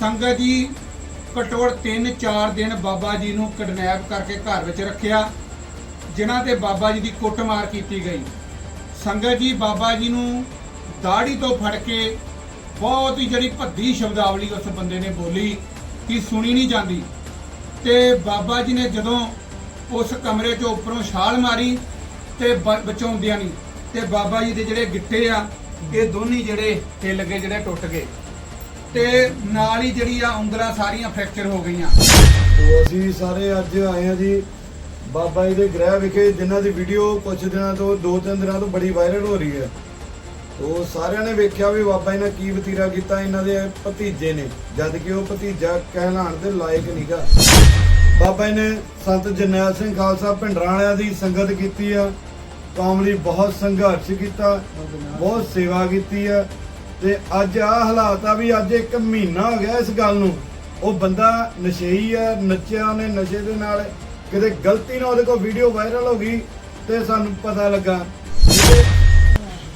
ਸੰਗਤ ਜੀ ਘਟੋੜ 3-4 ਦਿਨ ਬਾਬਾ ਜੀ ਨੂੰ ਕਿਡਨੈਪ ਕਰਕੇ ਘਰ ਵਿੱਚ ਰੱਖਿਆ, ਜਿਨ੍ਹਾਂ ਤੇ ਬਾਬਾ ਜੀ ਦੀ ਕੁੱਟਮਾਰ ਕੀਤੀ ਗਈ। ਸੰਗਤ ਜੀ, ਬਾਬਾ ਜੀ ਨੂੰ ਦਾੜੀ ਤੋਂ ਫੜ ਕੇ ਬਹੁਤ ਹੀ ਜਿਹੜੀ ਭੱਦੀ ਸ਼ਬਦਾਵਲੀ ਉਸ ਬੰਦੇ ਨੇ ਬੋਲੀ ਕਿ ਸੁਣੀ ਨਹੀਂ ਜਾਂਦੀ। ਤੇ ਬਾਬਾ ਜੀ ਨੇ ਜਦੋਂ ਉਸ ਕਮਰੇ 'ਚੋਂ ਉੱਪਰੋਂ ਛਾਲ ਮਾਰੀ ਤੇ ਬ- ਬਚਾਉਂਦਿਆਂ ਨਹੀਂ, ਤੇ ਬਾਬਾ ਜੀ ਦੇ ਜਿਹੜੇ ਗਿੱਟੇ ਆ, ਇਹ ਦੋਨੇ ਜਿਹੜੇ ਹਿੱਲ ਗਏ, ਜਿਹੜੇ ਟੁੱਟ ਗਏ। ਤੇ ਨਾਲ ਹੀ ਜਿਹੜੀ ਆ ਉਂਗਲਾਂ ਸਾਰੀਆਂ ਫ੍ਰੈਕਚਰ ਹੋ ਗਈਆਂ। ਤੋ ਅਸੀਂ ਸਾਰੇ ਅੱਜ ਆਏ ਹਾਂ ਜੀ ਬਾਬਾ ਜੀ ਦੇ ਗ੍ਰਹਿ ਵਿਖੇ, ਜਿਨ੍ਹਾਂ ਦੀ ਵੀਡੀਓ ਕੁਝ ਦਿਨਾਂ ਤੋਂ, ਦੋ ਤਿੰਨ ਦਿਨਾਂ ਤੋਂ ਬੜੀ ਵਾਇਰਲ ਹੋ ਰਹੀ ਹੈ। ਤੋ ਸਾਰਿਆਂ ਨੇ ਵੇਖਿਆ ਵੀ ਬਾਬਾ ਜੀ ਨੇ ਕੀ ਵਤੀਰਾ ਕੀਤਾ, ਇਹਨਾਂ ਦੇ ਭਤੀਜੇ ਨੇ, ਜਦ ਕਿ ਉਹ ਭਤੀਜਾ ਕਹਿਲਾਣ ਦੇ ਲਾਇਕ ਨਹੀਂਗਾ ਬਾਬਾ ਜੀ ਨੇ ਸੰਤ ਜਰਨੈਲ ਸਿੰਘ ਖਾਲਸਾ ਭਿੰਡਰਾਂ ਵਾਲਿਆਂ ਦੀ ਸੰਗਤ ਕੀਤੀ ਆ ਕੌਮ ਲਈ ਬਹੁਤ ਸੰਘਰਸ਼ ਕੀਤਾ, ਬਹੁਤ ਸੇਵਾ ਕੀਤੀ ਆ। ਤੇ ਅੱਜ ਆ ਹਾਲਾਤ ਆ ਵੀ ਅੱਜ ਇੱਕ ਮਹੀਨਾ ਹੋ ਗਿਆ ਇਸ ਗੱਲ ਨੂੰ। ਉਹ ਬੰਦਾ ਨਸ਼ੇਈ ਆ ਨੱਚਿਆ ਉਹਨੇ ਨਸ਼ੇ ਦੇ ਨਾਲ। ਕਿਤੇ ਗਲਤੀ ਨਾਲ ਉਹਦੇ ਕੋਲ ਵੀਡੀਓ ਵਾਇਰਲ ਹੋ ਗਈ ਤੇ ਸਾਨੂੰ ਪਤਾ ਲੱਗਾ।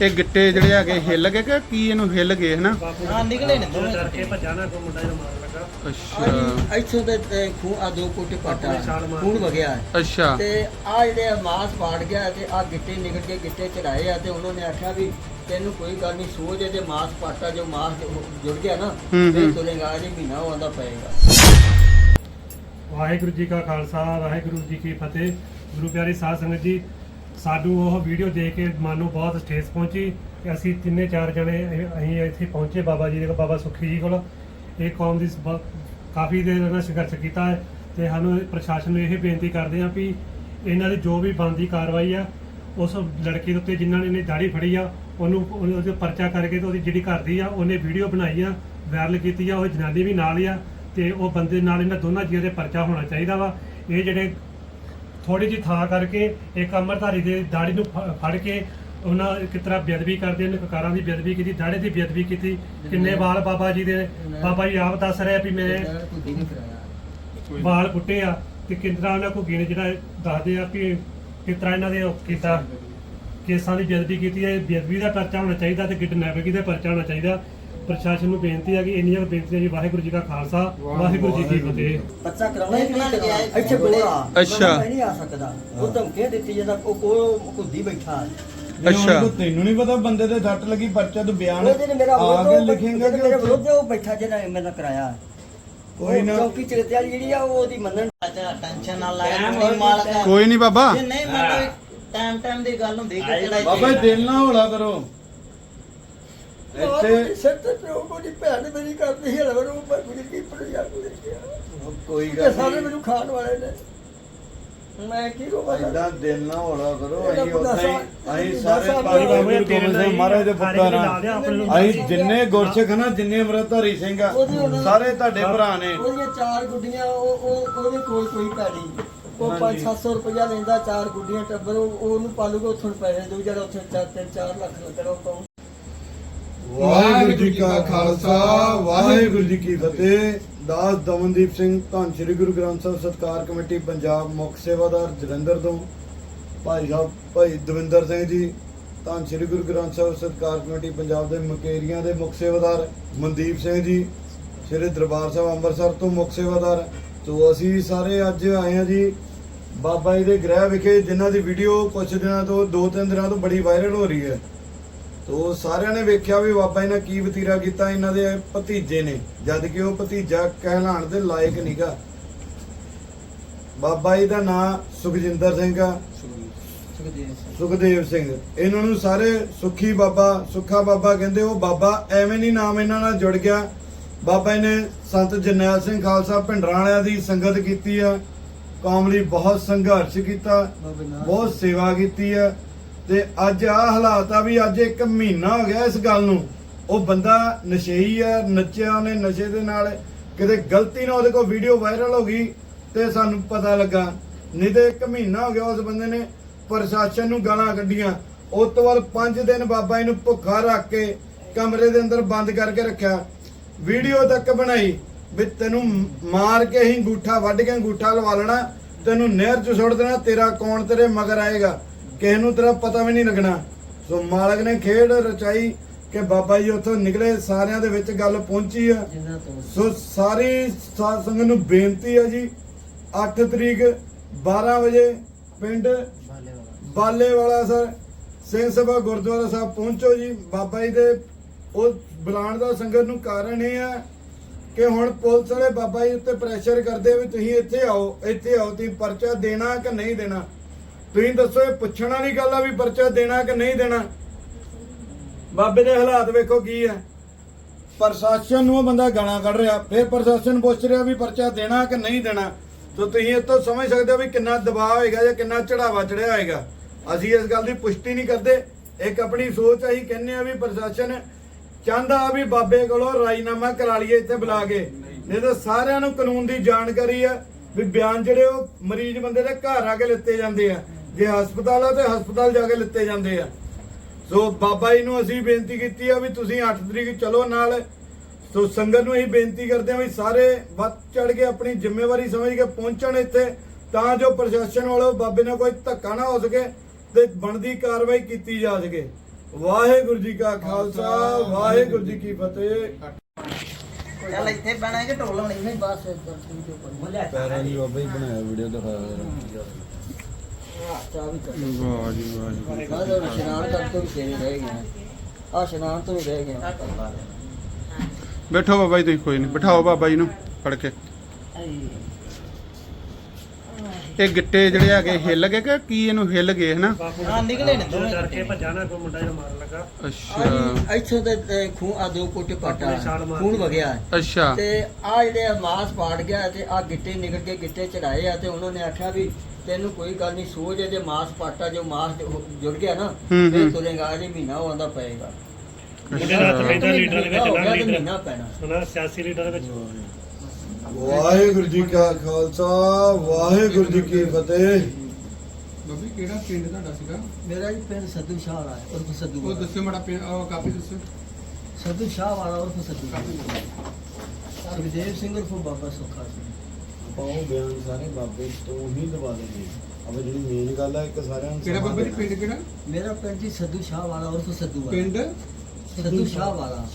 ਇਹ ਗਿੱਟੇ ਜਿਹੜੇ ਹੈਗੇ ਹਿੱਲ ਗਏ ਕਿ ਕੀ ਇਹਨੂੰ ਹਿੱਲ ਗਏ ਹਨਾ? ਹਾਂ ਨਿਕਲੇ ਨੇ ਦੋਵੇਂ ਕਰਕੇ ਭਜਾਣਾ ਕੋ ਮੁੰਡਾ ਜਿਹੜਾ ਮਾਰਨ ਲੱਗਾ। ਅੱਛਾ। ਇੱਥੋਂ ਤੇ ਤੇ ਖੂਨ ਆ ਦੋ ਕੋਟੇ ਪਾਟਾ ਮਾਰ ਖੂਨ ਵਗਿਆ। ਹੈ ਅੱਛਾ। ਤੇ ਆ ਜਿਹੜੇ ਮਾਸ ਪਾੜ ਗਿਆ ਤੇ ਆ ਗਿੱਟੇ ਨਿਕਲ ਕੇ ਗਿੱਟੇ ਚੜਾਏ ਆ ਤੇ ਉਹਨਾਂ ਨੇ ਆਖਿਆ ਵੀ ਤੈਨੂੰ ਕੋਈ ਗੱਲ ਨਹੀਂ ਸੋਚ ਜੇ ਮਾਸ ਪਾਟਾ ਜੋ ਮਾਸ ਜੋ ਜੁੜ ਗਿਆ ਨਾ ਹੂੰ, ਤੇ ਹੂੰ। ਤੁਰੇਗਾ ਅਜੇ ਮਹੀਨਾ ਉਹ ਆਂਦਾ ਪਏਗਾ। ਵਾਹਿਗੁਰੂ ਜੀ ਕਾ ਖਾਲਸਾ ਵਾਹਿਗੁਰੂ ਜੀ ਕੀ ਫਤਿਹ। ਗੁਰੂ ਪਿਆਰੀ ਸਾਧ ਸੰਗਤ ਜੀ ਸਾਨੂੰ ਉਹ ਵੀਡੀਓ ਦੇਖ ਕੇ ਮਨ ਨੂੰ ਬਹੁਤ ਠੇਸ ਪਹੁੰਚੀ ਕਿ ਅਸੀਂ ਤਿੰਨੇ ਚਾਰ ਜਣੇ ਅਸੀਂ ਅਸੀਂ ਇੱਥੇ ਪਹੁੰਚੇ ਬਾਬਾ ਜੀ ਦੇ ਕੋਲ ਬਾਬਾ ਸੁਖੀ ਜੀ ਕੋਲ। ਇਹ ਕੌਮ ਦੀ ਕਾਫੀ ਦੇਰ ਨਾਲ ਸੰਘਰਸ਼ ਕੀਤਾ ਹੈ ਤੇ ਸਾਨੂੰ ਪ੍ਰਸ਼ਾਸਨ ਨੂੰ ਇਹ ਬੇਨਤੀ ਕਰਦੇ ਹਾਂ ਵੀ ਇਹਨਾਂ ਦੀ ਜੋ ਵੀ ਬਣਦੀ ਕਾਰਵਾਈ ਆ ਉਸ ਲੜਕੀ ਦੇ ਉੱਤੇ ਜਿਨ੍ਹਾਂ ਨੇ ਇਹਨੇ ਦਾੜੀ ਫੜੀ ਆ ਉਹਨੂੰ ਉਹਨੂੰ- ਉਹਦੇ ਪਰਚਾ ਕਰਕੇ ਤੇ ਉਹਦੀ ਜਿਹੜੀ ਘਰ ਦੀ ਆ ਉਹਨੇ ਵੀਡੀਓ ਬਣਾਈ ਆ ਵਾਇਰਲ ਕੀਤੀ ਆ ਉਹ ਜਨਾਨੀ ਵੀ ਨਾਲ ਹੀ ਆ ਤੇ ਉਹ ਬੰਦੇ ਨਾਲ ਇਹਨਾਂ ਦੋਨਾਂ ਜੀਆਂ ਦੇ ਪਰਚਾ ਹੋਣਾ ਚਾਹੀਦਾ ਵਾ। ਇਹ ਜਿਹੜੇ ਥੋੜੀ ਜਿਹੀ ਥਾਂ ਕਰਕੇ ਇੱਕ ਅਮਰਧਾਰੀ ਦੇ ਦਾੜੀ ਨੂੰ ਫੜ ਕੇ ਉਹਨਾਂ ਕਿਸ ਤਰ੍ਹਾਂ ਬੇਅਦਬੀ ਕਰਦੇ ਨੇ ਕਕਾਰਾਂ ਦੀ ਬੇਅਦਬੀ ਕੀਤੀ ਦਾੜੇ ਦੀ ਬੇਅਦਬੀ ਕੀਤੀ। ਕਿੰਨੇ ਵਾਲ ਬਾਬਾ ਜੀ ਦੇ ਬਾਬਾ ਜੀ ਆਪ ਦੱਸ ਰਿਹਾ ਵੀ ਮੈਂ ਕੋਈ ਨਹੀਂ ਕਰਾਇਆ। ਵਾਲ ਪੁੱਟੇ ਆ ਤੇ ਕਿਸ ਤਰ੍ਹਾਂ ਉਹਨਾਂ ਕੋ ਗਿਣ ਜਿਹੜਾ ਦੱਸਦੇ ਆ ਕਿ ਕਿਸ ਤਰ੍ਹਾਂ ਇਹਨਾਂ ਦੇ ਕੀਤਾ। ਕੇਸਾਂ ਦੀ ਬੇਅਦਬੀ ਕੀਤੀ ਹੈ ਬੇਅਦਬੀ ਦਾ ਪਰਚਾ ਹੋਣਾ ਚਾਹੀਦਾ ਤੇ ਕਿਡਨੈਪਿੰਗ ਦਾ ਪਰਚਾ ਹੋਣਾ ਚਾਹੀਦਾ। ਪ੍ਰਸ਼ਾਸਨ ਨੂੰ ਬੇਨਤੀ ਹੈ ਕਿ ਇੰਨੀਆਂ ਕੁ ਬੇਨਤੀਆਂ ਜੀ ਵਾਹਿਗੁਰੂ ਜੀ ਕਾ ਖਾਲਸਾ ਵਾਹਿਗੁਰੂ ਜੀ ਕੀ ਫਤਿਹ। ਬੱਚਾ ਕਰਾਉਣਾ ਹੀ ਨਹੀਂ ਕਰਾਉਣਾ ਇੱਥੇ ਆ ਅੱਛਾ। ਨਹੀਂ ਆ ਸਕਦਾ। ਉਹ ਧਮਕੀਆਂ ਦਿੱਤੀ ਜਾਂਦਾ ਉਹ ਕੋਲ ਕੁੱਦੀ ਬੈਠਾ ਹੈ। ਅੱਛਾ। ਤੈਨੂੰ ਨਹੀਂ ਪਤਾ ਬੰਦੇ ਦੇ ਸੱਟ ਲੱਗੀ ਪਰਚਾ ਤੂੰ ਬਿਆਨ ਉਹ ਜਿਹੜੇ ਮੇਰਾ ਆ ਕੇ ਲਿਖੇਗਾ ਕਿ ਮੇਰੇ ਵਿਰੋਧ ਉਹ ਬੈਠਾ ਜਿਹੜਾ ਮੇਰੇ ਨਾਲ ਕਰਾਇਆ। ਕੋਈ ਨਾ। ਚੌਕੀ ਵਾਲੀ ਜਿਹੜੀ ਆ ਉਹ ਉਹਦੀ ਮੰਨਣ ਟੈਨਸ਼ਨ ਨਾ ਲਾਇਆ ਨਹੀਂ ਮਾਲਕ ਕੋਈ ਨਹੀਂ ਬਾਬਾ। ਜੇ ਨਹੀਂ ਮਤਲਬ ਟਾਈਮ ਟਾਈਮ ਦੀ ਗੱਲ ਹੁੰਦੀ ਕਿ ਜਿਹੜਾ ਬਾਬਾ ਜੀ ਦਿਲ ਨਾ ਹੌਲਾ ਕਰੋ। ਇੱਥੇ ਸਿਰ ਤੇ ਪਿਓ ਕੋਦੀ ਭੈਣ ਮੇਰੀ ਕਰਦੀ ਹੈ ਲਵਰ ਉਹ ਪਰ ਮੇਰੀ ਕੀ ਪੜਿਆ ਕੋਈ ਇਹ ਗੱਲ ਸਾਰੇ ਨਹੀਂ। ਮੈਨੂੰ ਖਾਣ ਵਾਲੇ ਨੇ। ਮੈਂ ਕੀ ਰੋਵਾਂ ਐਦਾਂ ਦਿਲ ਨਾ ਹੌਲਾ ਕਰੋ ਇਹਦਾ ਅਸੀਂ ਪੁੱਤਾ ਉਦਾਂ ਹੀ ਸਾਹਿਬ- ਅਸੀਂ ਪੁੱਤਾ ਸਾਰੇ ਸਾਹਿਬ ਭਾਈ ਬਾਬਾ ਗੁਰੂ ਗੋਬਿੰਦ ਸਿੰਘ ਮਹਾਰਾਜ ਦੇ ਪੁੱਤਰ ਆ ਅਸੀਂ ਜਿੰਨੇ ਗੁਰਸਿੱਖ ਨਾ ਜਿੰਨੇ ਅੰਮ੍ਰਿਤਧਾਰੀ ਸਿੰਘ ਆ ਉਹਦੀ ਉਹਨਾਂ- ਸਾਰੇ ਤੁਹਾਡੇ ਭਰਾ ਨੇ। ਉਹਦੀਆਂ ਚਾਰ ਗੁੱਡੀਆਂ ਉਹ ਉਹ ਉਹਦੇ ਕੋਲ ਕੋਈ ਪੈਣੀ ਉਹ ਹਾਂਜੀ। 5-700 ਰੁਪਇਆ ਲੈਂਦਾ ਚਾਰ ਗੁੱਡੀਆਂ ਟੱਬਰ ਉਹ ਉਹਨੂੰ ਪਾਲੂਗਾ ਉੱਥੋਂ ਪੈਸੇ ਦਊ ਜਿਹੜਾ ਉੱਥੇ 4-4 ਲੱਖ ਲੱਗਣਾ ਉਹ ਕਹੂੰ ਵਾਹਿਗੁਰੂ ਜੀ ਕਾ ਖਾਲਸਾ ਵਾਹਿਗੁਰੂ ਜੀ ਕੀ ਫਤਿਹ। ਦਾਸ ਦਮਨਦੀਪ ਸਿੰਘ ਧੰਨ ਸ਼੍ਰੀ ਗੁਰੂ ਗ੍ਰੰਥ ਸਾਹਿਬ ਸਤਕਾਰ ਕਮੇਟੀ ਪੰਜਾਬ ਮੁੱਖ ਸੇਵਾਦਾਰ ਜਲੰਧਰ ਤੋਂ। ਭਾਈ ਸਾਹਿਬ ਭਾਈ ਦਵਿੰਦਰ ਸਿੰਘ ਜੀ ਧੰਨ ਸ਼੍ਰੀ ਗੁਰੂ ਗ੍ਰੰਥ ਸਾਹਿਬ ਸਤਕਾਰ ਕਮੇਟੀ ਪੰਜਾਬ ਦੇ ਮਕੇਰੀਆਂ ਦੇ ਮੁੱਖ ਸੇਵਾਦਾਰ ਮਨਦੀਪ ਸਿੰਘ ਜੀ ਸ਼੍ਰੀ ਦਰਬਾਰ ਸਾਹਿਬ ਅੰਮ੍ਰਿਤਸਰ ਤੋਂ ਮੁੱਖ ਸੇਵਾਦਾਰ। ਤੋਂ ਅਸੀਂ ਸਾਰੇ ਅੱਜ ਆਏ ਹਾਂ ਜੀ ਬਾਬਾ ਜੀ ਦੇ ਗ੍ਰਹਿ ਵਿਖੇ ਜਿਨ੍ਹਾਂ ਦੀ ਵੀਡੀਓ ਕੁਝ ਦਿਨਾਂ ਤੋਂ, ਦੋ ਤਿੰਨ ਦਿਨਾਂ ਤੋਂ ਬੜੀ ਵਾਇਰਲ ਹੋ ਰਹੀ ਹੈ। ਤੋ ਸਾਰਿਆਂ ਨੇ ਵੇਖਿਆ ਵੀ ਬਾਬਾ ਜੀ ਨੇ ਕੀ ਵਤੀਰਾ ਕੀਤਾ, ਇਹਨਾਂ ਦੇ ਭਤੀਜੇ ਨੇ। ਜਦ ਕਿ ਉਹ ਭਤੀਜਾ ਕਹਿਲਾਣ ਦੇ ਲਾਇਕ ਨਹੀਂਗਾ ਬਾਬਾ ਜੀ ਦਾ ਨਾਮ ਸੁਖਜਿੰਦਰ ਸਿੰਘ ਆ। ਸੁਖਦੇਵ ਸਿੰਘ। ਇਹਨਾਂ ਨੂੰ ਸਾਰੇ ਸੁਖੀ ਬਾਬਾ, ਸੁੱਖਾ ਬਾਬਾ ਕਹਿੰਦੇ, ਉਹ ਬਾਬਾ ਐਵੇਂ ਨਹੀਂ ਨਾਮ ਇਹਨਾਂ ਨਾਲ ਜੁੜ ਗਿਆ। ਬਾਬਾ ਜੀ ਨੇ ਸੰਤ ਜਰਨੈਲ ਸਿੰਘ ਖਾਲਸਾ ਭਿੰਡਰਾਂ ਵਾਲਿਆਂ ਦੀ ਸੰਗਤ ਕੀਤੀ ਆ। ਕੌਮ ਲਈ ਬਹੁਤ ਸੰਘਰਸ਼ ਕੀਤਾ ਬਹੁਤ ਸੇਵਾ ਕੀਤੀ ਆ ਤੇ ਅੱਜ ਆ ਹਾਲਾਤ ਆ ਵੀ ਅੱਜ ਇੱਕ ਮਹੀਨਾ ਹੋ ਗਿਆ ਇਸ ਗੱਲ ਨੂੰ। ਉਹ ਬੰਦਾ ਨਸ਼ੇਈ ਆ ਨੱਚਿਆ ਉਹਨੇ ਨਸ਼ੇ ਦੇ ਨਾਲ ਕਿਤੇ ਗਲਤੀ ਨਾਲ ਉਹਦੇ ਕੋਲ ਵੀਡੀਓ ਵਾਇਰਲ ਹੋ ਗਈ ਤੇ ਸਾਨੂੰ ਪਤਾ ਲੱਗਾ। ਨਹੀਂ ਤੇ ਇੱਕ ਮਹੀਨਾ ਹੋ ਗਿਆ ਉਸ ਬੰਦੇ ਨੇ ਪ੍ਰਸ਼ਾਸਨ ਨੂੰ ਗਾਲਾਂ ਕੱਢੀਆਂ। ਉਸ ਤੋਂ ਬਾਅਦ 5 ਦਿਨ ਬਾਬਾ ਜੀ ਨੂੰ ਭੁੱਖਾ ਰੱਖ ਕੇ ਕਮਰੇ ਦੇ ਅੰਦਰ ਬੰਦ ਕਰਕੇ ਰੱਖਿਆ। ਵੀਡੀਓ ਤੱਕ ਬਣਾਈ। ਵੀ ਤੈਨੂੰ ਮਾਰ ਕੇ ਹੀ ਅੰਗੂਠਾ ਵੱਢ ਕੇ ਅੰਗੂਠਾ ਲਵਾ ਲੈਣਾ ਤੈਨੂੰ ਨਹਿਰ 'ਚ ਸੁੱਟ ਦੇਣਾ ਤੇਰਾ ਕੌਣ ਤੇਰੇ ਮਗਰ ਆਏਗਾ ਕਿਸੇ ਨੂੰ ਤੇਰਾ ਪਤਾ ਵੀ ਨਹੀਂ ਲੱਗਣਾ। ਸੋ ਮਾਲਕ ਨੇ ਖੇਡ ਰਚਾਈ ਕਿ ਬਾਬਾ ਜੀ ਉੱਥੋਂ ਨਿਕਲੇ ਸਾਰਿਆਂ ਦੇ ਵਿੱਚ ਗੱਲ ਪਹੁੰਚੀ ਆ। ਸੋ ਸਾਰੀ ਸਾਧ ਸੰਗਤ ਨੂੰ ਬੇਨਤੀ ਹੈ ਜੀ 8 ਤਰੀਕ 12 ਵਜੇ ਪਿੰਡ ਬਾਲੇ ਵਾਲਾ ਸਰ ਸਿੰਘ ਸਭਾ ਗੁਰਦੁਆਰਾ ਸਾਹਿਬ ਪਹੁੰਚੋ ਜੀ। ਬਾਬਾ ਜੀ ਦੇ ਉਹ ਬੁਲਾਉਣ ਦਾ ਸੰਗਤ ਨੂੰ ਕਾਰਨ ਇਹ ਆ ਕਿ ਹੁਣ ਪੁਲਿਸ ਵਾਲੇ ਬਾਬਾ ਜੀ ਉੱਤੇ ਪ੍ਰੈਸ਼ਰ ਕਰਦੇ ਵੀ ਤੁਸੀਂ ਇੱਥੇ ਆਓ ਇੱਥੇ ਆਓ, ਤੁਸੀਂ ਪਰਚਾ ਦੇਣਾ ਕਿ ਨਹੀਂ ਦੇਣਾ? ਤੁਸੀਂ ਦੱਸੋ ਇਹ ਪੁੱਛਣ ਵਾਲੀ ਗੱਲ ਆ ਵੀ ਪਰਚਾ ਦੇਣਾ ਕਿ ਨਹੀਂ ਦੇਣਾ? ਬਾਬੇ ਦੇ ਹਾਲਾਤ ਵੇਖੋ ਕੀ ਆ। ਪ੍ਰਸ਼ਾਸਨ ਨੂੰ ਉਹ ਬੰਦਾ ਗਾਣਾ ਕੱਢ ਰਿਹਾ, ਫਿਰ ਪ੍ਰਸ਼ਾਸਨ ਪੁੱਛ ਰਿਹਾ ਵੀ ਪਰਚਾ ਦੇਣਾ ਕਿ ਨਹੀਂ ਦੇਣਾ? ਸੋ ਤੁਸੀਂ ਇਹ ਤੋਂ ਸਮਝ ਸਕਦੇ ਹੋ ਵੀ ਕਿੰਨਾ ਦਬਾਅ ਹੋਏਗਾ ਜਾਂ ਕਿੰਨਾ ਚੜਾਵਾ ਚੜਿਆ ਹੋਏਗਾ। ਅਸੀਂ ਇਸ ਗੱਲ ਦੀ ਪੁਸ਼ਟੀ ਨਹੀਂ ਕਰਦੇ। ਇੱਕ ਆਪਣੀ ਸੋਚ ਅਸੀਂ ਕਹਿੰਦੇ ਆ ਵੀ ਪ੍ਰਸ਼ਾਸਨ ਚਾਹੁੰਦਾ ਵੀ ਬਾਬੇ ਕੋਲੋਂ ਰਾਜੀਨਾਮਾ ਕਰਾ ਲਈਏ ਇੱਥੇ ਬੁਲਾ ਕੇ। ਨਹੀਂ ਤਾਂ ਸਾਰਿਆਂ ਨੂੰ ਕਾਨੂੰਨ ਦੀ ਜਾਣਕਾਰੀ ਆ ਵੀ ਬਿਆਨ ਜਿਹੜੇ ਉਹ ਮਰੀਜ਼ ਬੰਦੇ ਦੇ ਘਰ ਆ ਕੇ ਲਿੱਤੇ ਜਾਂਦੇ ਆ। ਜੇ ਹਸਪਤਾਲ ਆ ਤੇ ਹਸਪਤਾਲ ਜਾ ਕੇ ਲਿੱਤੇ ਜਾਂਦੇ ਆ। ਸੋ ਬਾਬਾ ਜੀ ਨੂੰ ਅਸੀਂ ਬੇਨਤੀ ਕੀਤੀ ਆ ਵੀ ਤੁਸੀਂ 8 ਤਰੀਕ ਚਲੋ ਨਾਲ। ਸੋ ਸੰਗਤ ਨੂੰ ਅਸੀਂ ਬੇਨਤੀ ਕਰਦੇ ਹਾਂ ਵੀ ਸਾਰੇ ਵੱਧ ਚੜ ਕੇ ਆਪਣੀ ਜ਼ਿੰਮੇਵਾਰੀ ਸਮਝ ਕੇ ਪਹੁੰਚਣ ਇੱਥੇ। ਤਾਂ ਜੋ ਪ੍ਰਸ਼ਾਸਨ ਵਾਲੋ ਬਾਬੇ ਨਾਲ ਕੋਈ ਧੱਕਾ ਨਾ ਹੋ ਸਕੇ ਤੇ ਬਣਦੀ ਕਾਰਵਾਈ ਕੀਤੀ ਜਾ ਸਕੇ। ਵਾਹਿਗੁਰੂ ਜੀ ਕਾ ਖਾਲਸਾ ਵਾਹਿਗੁਰੂ ਜੀ ਕੀ ਫਤਿਹ। ਚੱਲ ਇੱਥੇ ਬਹਿਣਾ ਕਿ ਢੋਲ ਹੋਣੀ ਨਹੀਂ ਬਸ ਹੈ ਪੈਰਾਂ ਦੀ ਬਾਬਾ ਜੀ ਬਣਾਇਆ ਵੀਡੀਓ ਦਿਖਾਇਆ ਚਾਹ ਵੀ ਕਰ। ਵਾਹ ਜੀ ਵਾਹ ਜੀ। ਉਹ ਇਸ਼ਨਾਨ ਕਰ ਤੋਂ ਵੀ ਤੇਰੇ ਰਹਿ ਗਏ ਆ ਇਸ਼ਨਾਨ ਤੋਂ ਵੀ ਰਹਿ ਗਏ ਬੈਠੋ ਬਾਬਾ ਜੀ ਤੁਸੀਂ ਕੋਈ ਨਹੀਂ। ਬਿਠਾਓ ਬਾਬਾ ਜੀ ਨੂੰ ਫੜ ਕੇ। ਇਹ ਗਿੱਟੇ ਜਿਹੜੇ ਹੈਗੇ ਹਿੱਲ ਗਏ ਕਿ ਕੀ ਇਹਨੂੰ ਹਿੱਲ ਗਏ ਹਨਾ? ਬਾਪੂ ਹਾਂ, ਨਿਕਲੇ ਨੇ ਦੋਵੇਂ। ਡਰ ਕੇ ਭੱਜਾ ਨਾ ਕੋਈ ਮੁੰਡਾ ਜਿਹੜਾ ਮਾਰਨ ਲੱਗਾ। ਅੱਛਾ। ਇੱਥੋਂ ਤੇ ਤੇ ਖੂਨ ਆ ਦੋ ਕੋਟੇ ਪਾਟਾ ਆਪਣੇ ਛਾਲ ਮਾਰ ਖੂਨ ਕੇ। ਵਗਿਆ ਹੈ। ਅੱਛਾ। ਤੇ ਆ ਜਿਹੜੇ ਆ ਮਾਸ ਪਾੜ ਗਿਆ ਤੇ ਆ ਗਿੱਟੇ ਨਿਕਲ ਕੇ ਗਿੱਟੇ ਚੜਾਏ ਆ ਤੇ ਉਹਨਾਂ ਨੇ ਆਖਿਆ ਵੀ ਤੈਨੂੰ ਕੋਈ ਗੱਲ ਨਹੀਂ ਸੋਚ ਹੈ ਜੇ ਮਾਸ ਪਾਟਾ ਜੋ ਮਾਸ ਜੋ ਜੁੜ ਗਿਆ ਨਾ ਹੂੰ। ਤੁਰੇਗਾ ਅਜੇ ਮਹੀਨਾ ਉਹ ਆਂਦਾ ਪਏਗਾ। ਮੁੰਡੇ ਦਾ ਲੀਡਰਾਂ ਦੇ ਵਿੱਚ ਨਾ ਤੇ ਲੀਡਰ ਮਹੀਨਾ ਪੈਣਾ। ਸੁਣਾ ਸਿਆਸੀ ਲੀਡਰ ਦੇ ਵਿੱਚ। ਵਾਹਿਗੁਰੂ ਜੀ ਕਾ ਖਾਲਸਾ ਵਾਹਿਗੁਰੂ ਜੀ ਕੀ ਫਤਿਹ। ਬਾਬੀ ਕਿਹੜਾ ਪਿੰਡ ਤੁਹਾਡਾ ਸੀਗਾ? ਮੇਰਾ ਜੀ ਪਿੰਡ ਸੱਦੂ ਸ਼ਾਹ ਵਾਲਾ ਹੈ ਉਰਫ ਸੱਦੂ ਉਹ। ਦੱਸਿਓ ਮਾੜਾ ਪਿੰਡ ਉਹ ਕਾਪੀ ਦੱਸਿਓ। ਸੱਦੂ ਸ਼ਾਹ ਵਾਲਾ ਉਰਫ ਸੱਦੂ ਸੁਖਦੇਵ ਸਿੰਘ ਉਰਫ ਬਾਬਾ ਸੁੱਖਾ ਸਿੰਘ ਆਪਾਂ ਉਹ ਬਿਆਨ ਸਾਰੇ ਬਾਬੇ ਤੋਂ ਹੀ ਦਵਾ ਦੇਣੇ ਆਪਾਂ ਜਿਹੜੀ ਮੇਨ ਗੱਲ ਹੈ ਇੱਕ ਸਾਰਿਆਂ ਨੂੰ ਕਿਹੜਾ ਬਾਬਾ ਜੀ। ਪਿੰਡ ਕਿਹੜਾ? ਮੇਰਾ ਪਿੰਡ ਜੀ ਸੱਦੂ ਸ਼ਾਹ ਵਾਲਾ ਉਰਫ ਸੱਦੂ ਵਾਲਾ। ਪਿੰਡ? ਸੱਦੂ ਸ਼ਾਹ ਵਾਲਾ।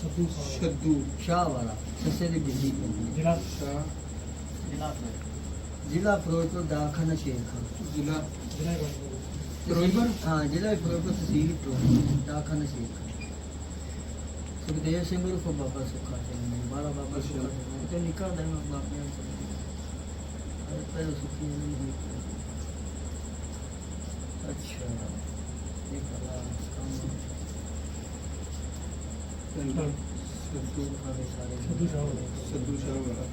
ਛੱਦੂ ਸ਼ਾਹ ਵਾਲਾ। ਸੱਸੇ ਦੀ ਬਿੱਲੀ ਪਿੰਡ ਜਿਹੜਾ ਸ਼ਾਹ। ਜ਼ਿਲ੍ਹਾ ਫਿਰੋਜ਼ਪੁਰ। ਦਾਖਾਨਾ ਸ਼ੇਰ ਖਾਨ। ਜ਼ਿਲ੍ਹਾ ਜਿਹੜਾ ਫਿਰੋਜ਼ਪੁਰ। ਹਾਂ ਜ਼ਿਲ੍ਹਾ ਫਿਰੋਜ਼ਪੁਰ ਤਹਿਸੀਲ ਟੋਲ ਦਾਖਾਨਾ ਸ਼ੇਰ ਖਾਨ। ਸੁਖਦੇਵ ਸਿੰਘ ਉਰਫ ਬਾਬਾ ਸੁੱਖਾ ਸਿੰਘ। ਬਾਲਾ ਬਾਬਾ ਸੁੱਖਾ ਸਿੰਘ। ਤੇ ਨਿਕਲਦਾ ਮੈਂ ਬਾਪਿਆਂ ਤੋਂ ਪਹਿਲਾਂ ਸੁਖੀ ਨਹੀਂ ਹੋਈ ਅੱਛਾ। ਇਹ ਕਲਾ ਕੰਮ ਪਿੰਡ ਛੱਦੂ ਸਾਰੇ ਸਾਰੇ ਸੱਦੂ ਸ਼ਾਹ ਵਾਲਾ। ਸੱਦੂ ਸ਼ਾਹ ਵਾਲਾ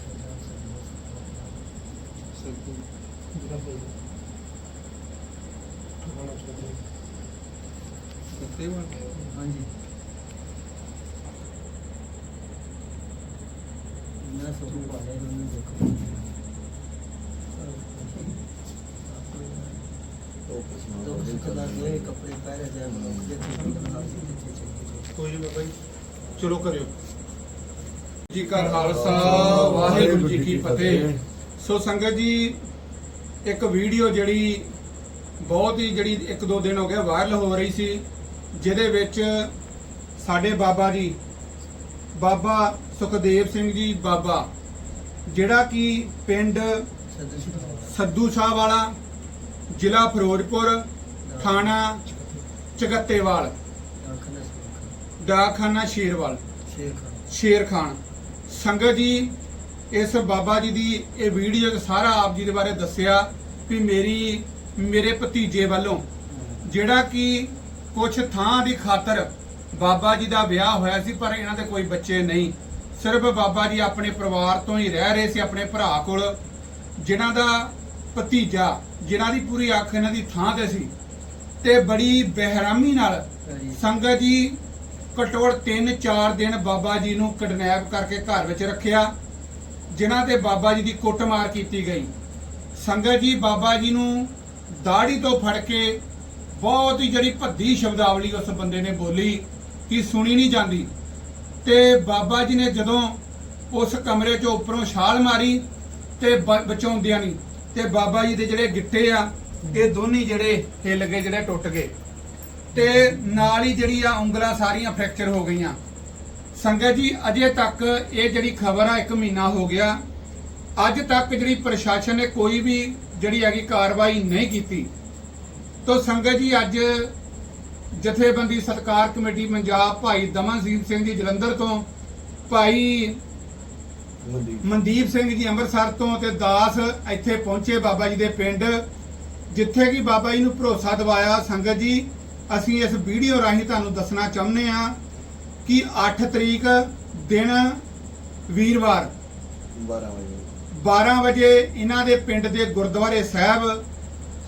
ਛੱਦੂ ਜਿਹੜਾ ਬੋਲਦਾ ਠਾਣਾ ਚਾਹੁੰਦੇ ਸੱਤੇਵਾਲ ਹਾਂਜੀ ਨਾ ਸਭ ਵਾਲੇ ਨੂੰ ਦੇਖੋ ਦੋ ਸੁੱਖ ਦਾ ਦੋਏ ਕੱਪੜੇ ਪਹਿਰੇ ਦੇ ਲੋਕ ਦੇ ਨਾਲ ਕਿੱਥੇ ਚੱਲੇ ਕੋਈ ਨਹੀਂ ਬਾਬਾ ਜੀ ਚਲੋ ਕਰਿਓ। ਜੀ ਕਾ ਖਾਲਸਾ, ਵਾਹਿਗੁਰੂ ਜੀ ਕੀ ਫਤਿਹ। ਸੋ ਸੰਗਤ ਜੀ, ਇੱਕ ਵੀਡੀਓ ਜਿਹੜੀ ਬਹੁਤ ਹੀ ਜਿਹੜੀ ਇੱਕ ਦੋ ਦਿਨ ਹੋ ਗਏ ਵਾਇਰਲ ਹੋ ਰਹੀ ਸੀ, ਜਿਹਦੇ ਵਿੱਚ ਸਾਡੇ ਬਾਬਾ ਜੀ, ਬਾਬਾ ਸੁਖਦੇਵ ਸਿੰਘ ਜੀ ਬਾਬਾ, ਜਿਹੜਾ ਕਿ ਪਿੰਡ ਸੱਦੂ ਸ਼ਾਹ ਵਾਲਾ, ਜ਼ਿਲ੍ਹਾ ਫਿਰੋਜ਼ਪੁਰ, ਥਾਣਾ ਚਗੱਤੇਵਾਲ ਡਾਕਖਾਨਾ ਸ਼ੇਰਵਾਲ। ਸ਼ੇਰ ਖਾਨ ਸ਼ੇਰ ਖਾਨ ਸੰਗਤ ਜੀ ਇਸ ਬਾਬਾ ਜੀ ਦੀ ਇਹ ਵੀਡੀਓ 'ਚ ਸਾਰਾ ਆਪ ਜੀ ਦੇ ਬਾਰੇ ਦੱਸਿਆ ਵੀ ਮੇਰੀ ਮੇਰੇ ਭਤੀਜੇ ਵੱਲੋਂ ਜਿਹੜਾ ਕਿ ਕੁਝ ਥਾਂ ਦੀ ਖਾਤਰ ਬਾਬਾ ਜੀ ਦਾ ਵਿਆਹ ਹੋਇਆ ਸੀ ਪਰ ਇਹਨਾਂ ਦੇ ਕੋਈ ਬੱਚੇ ਨਹੀਂ। ਸਿਰਫ ਬਾਬਾ ਜੀ ਆਪਣੇ ਪਰਿਵਾਰ ਤੋਂ ਹੀ ਰਹਿ ਰਹੇ ਸੀ ਆਪਣੇ ਭਰਾ ਕੋਲ ਜਿਨ੍ਹਾਂ ਦਾ ਭਤੀਜਾ ਜਿਨ੍ਹਾਂ ਦੀ ਪੂਰੀ ਅੱਖ ਇਹਨਾਂ ਦੀ ਥਾਂ ਤੇ ਸੀ। ਤੇ ਬੜੀ ਬਹਿਰਾਮੀ ਨਾਲ ਸੰਗਤ ਜੀ ਘੱਟੋ ਘੱਟ 3-4 ਦਿਨ ਬਾਬਾ ਜੀ ਨੂੰ ਕਿਡਨੈਪ ਕਰਕੇ ਘਰ ਵਿੱਚ ਰੱਖਿਆ, ਜਿਨ੍ਹਾਂ ਤੇ ਬਾਬਾ ਜੀ ਦੀ ਕੁੱਟਮਾਰ ਕੀਤੀ ਗਈ। ਸੰਗਤ ਜੀ, ਬਾਬਾ ਜੀ ਨੂੰ ਦਾੜੀ ਤੋਂ ਫੜ ਕੇ ਬਹੁਤ ਹੀ ਜਿਹੜੀ ਭੱਦੀ ਸ਼ਬਦਾਵਲੀ ਉਸ ਬੰਦੇ ਨੇ ਬੋਲੀ ਕਿ ਸੁਣੀ ਨਹੀਂ ਜਾਂਦੀ। ਤੇ ਬਾਬਾ ਜੀ ਨੇ ਜਦੋਂ ਉਸ ਕਮਰੇ 'ਚੋਂ ਉੱਪਰੋਂ ਛਾਲ ਮਾਰੀ ਤੇ ਬ- ਬਚਾਉਂਦਿਆਂ ਨਹੀਂ, ਤੇ ਬਾਬਾ ਜੀ ਦੇ ਜਿਹੜੇ ਗਿੱਟੇ ਆ, ਇਹ ਦੋਨੇ ਜਿਹੜੇ ਹਿੱਲ ਗਏ, ਜਿਹੜੇ ਟੁੱਟ ਗਏ। ਤੇ ਨਾਲ ਹੀ ਜਿਹੜੀ ਆ ਉਂਗਲਾਂ ਸਾਰੀਆਂ ਫ੍ਰੈਕਚਰ ਹੋ ਗਈਆਂ। ਸੰਗਤ ਜੀ ਅਜੇ ਤੱਕ ਇਹ ਜਿਹੜੀ ਖਬਰ ਆ 1 ਮਹੀਨਾ ਹੋ ਗਿਆ। ਅੱਜ ਤੱਕ ਜਿਹੜੀ ਪ੍ਰਸ਼ਾਸਨ ਨੇ ਕੋਈ ਵੀ ਜਿਹੜੀ ਹੈਗੀ ਕਾਰਵਾਈ ਨਹੀਂ ਕੀਤੀ। ਤੋ ਸੰਗਤ ਜੀ ਅੱਜ ਜਥੇਬੰਦੀ ਸਤਕਾਰ ਕਮੇਟੀ ਪੰਜਾਬ ਭਾਈ ਦਮਨਜੀਤ ਸਿੰਘ ਜੀ ਜਲੰਧਰ ਤੋਂ ਭਾਈ ਮਨਦੀਪ ਸਿੰਘ ਜੀ ਅੰਮ੍ਰਿਤਸਰ ਤੋਂ ਤੇ ਦਾਸ ਇੱਥੇ ਪਹੁੰਚੇ ਬਾਬਾ ਜੀ ਦੇ ਪਿੰਡ ਜਿੱਥੇ ਕਿ ਬਾਬਾ ਜੀ ਨੂੰ ਭਰੋਸਾ ਦਿਵਾਇਆ ਸੰਗਤ ਜੀ ਅਸੀਂ ਇਸ ਵੀਡੀਓ ਰਾਹੀਂ ਤੁਹਾਨੂੰ ਦੱਸਣਾ ਚਾਹੁੰਦੇ ਆ ਕਿ 8 ਤਰੀਕ ਦਿਨ ਵੀਰਵਾਰ 12 ਵਜੇ। 12 ਵਜੇ ਇਹਨਾਂ ਦੇ ਪਿੰਡ ਦੇ ਗੁਰਦੁਆਰੇ ਸਾਹਿਬ